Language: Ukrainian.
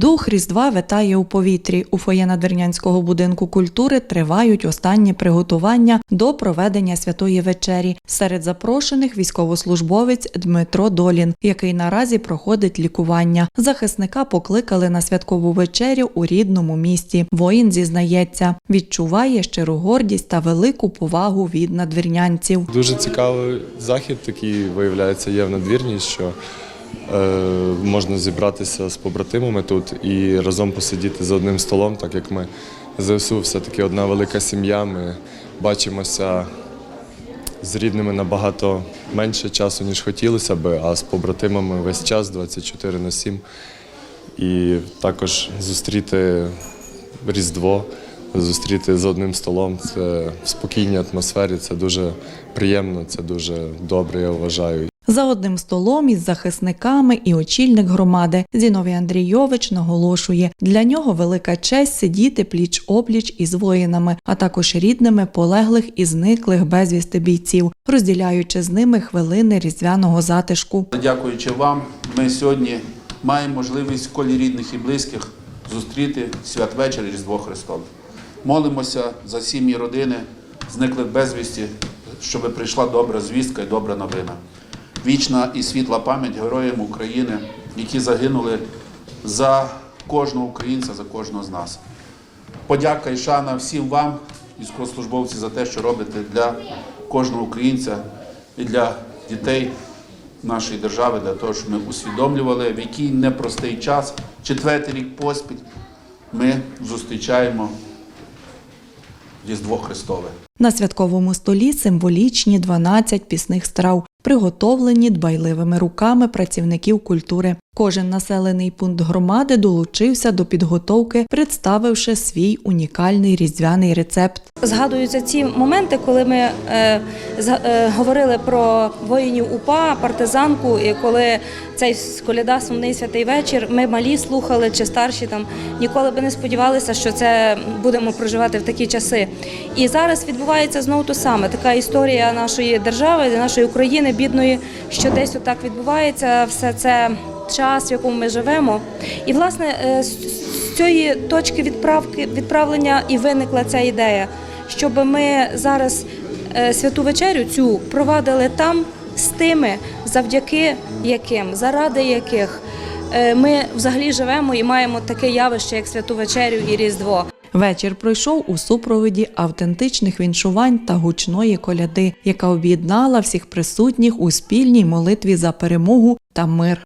Дух Різдва витає у повітрі. У фоє Надвірнянського будинку культури тривають останні приготування до проведення святої вечері. Серед запрошених військовослужбовець Дмитро Долін, який наразі проходить лікування. Захисника покликали на святкову вечерю у рідному місті. Воїн зізнається, відчуває щиру гордість та велику повагу від надвірнянців. Дуже цікавий захід такий виявляється є в надвірні, що можна зібратися з побратимами тут і разом посидіти за одним столом, так як ми ЗСУ все-таки одна велика сім'я. Ми бачимося з рідними набагато менше часу, ніж хотілося би, а з побратимами весь час 24 на 7. І також зустріти Різдво, зустріти за одним столом. Це в спокійній атмосфері, це дуже приємно, це дуже добре, я вважаю. За одним столом із захисниками і очільник громади Зіновій Андрійович наголошує, для нього велика честь сидіти пліч опліч із воїнами, а також рідними полеглих і зниклих безвісти бійців, розділяючи з ними хвилини різдвяного затишку. Дякуючи вам, ми сьогодні маємо можливість в колі рідних і близьких зустріти святвечір Різдво Христове. Молимося за сім'ї родини, зниклих безвісті, щоб прийшла добра звістка і добра новина. Вічна і світла пам'ять героям України, які загинули за кожного українця, за кожного з нас. Подяка і шана всім вам, військовослужбовці, за те, що робите для кожного українця і для дітей нашої держави, для того, щоб ми усвідомлювали, в який непростий час, четвертий рік поспіль, ми зустрічаємо Різдво Христове. На святковому столі символічні 12 пісних страв, приготовлені дбайливими руками працівників культури. Кожен населений пункт громади долучився до підготовки, представивши свій унікальний різдвяний рецепт. Згадуються ці моменти, коли ми е, е, говорили про воїнів УПА, партизанку, і коли цей коляда сумний святий вечір, ми малі слухали чи старші там ніколи би не сподівалися, що це будемо проживати в такі часи. І зараз відбувається знову те саме. Така історія нашої держави, нашої України, бідної, що десь отак відбувається. Все це час, в якому ми живемо. І власне е, з цієї точки відправки відправлення і виникла ця ідея, щоб ми зараз е, святу вечерю цю провадили там з тими, завдяки яким, заради яких е, ми взагалі живемо і маємо таке явище, як святу вечерю і Різдво. Вечір пройшов у супроводі автентичних віншувань та гучної коляди, яка об'єднала всіх присутніх у спільній молитві за перемогу та мир.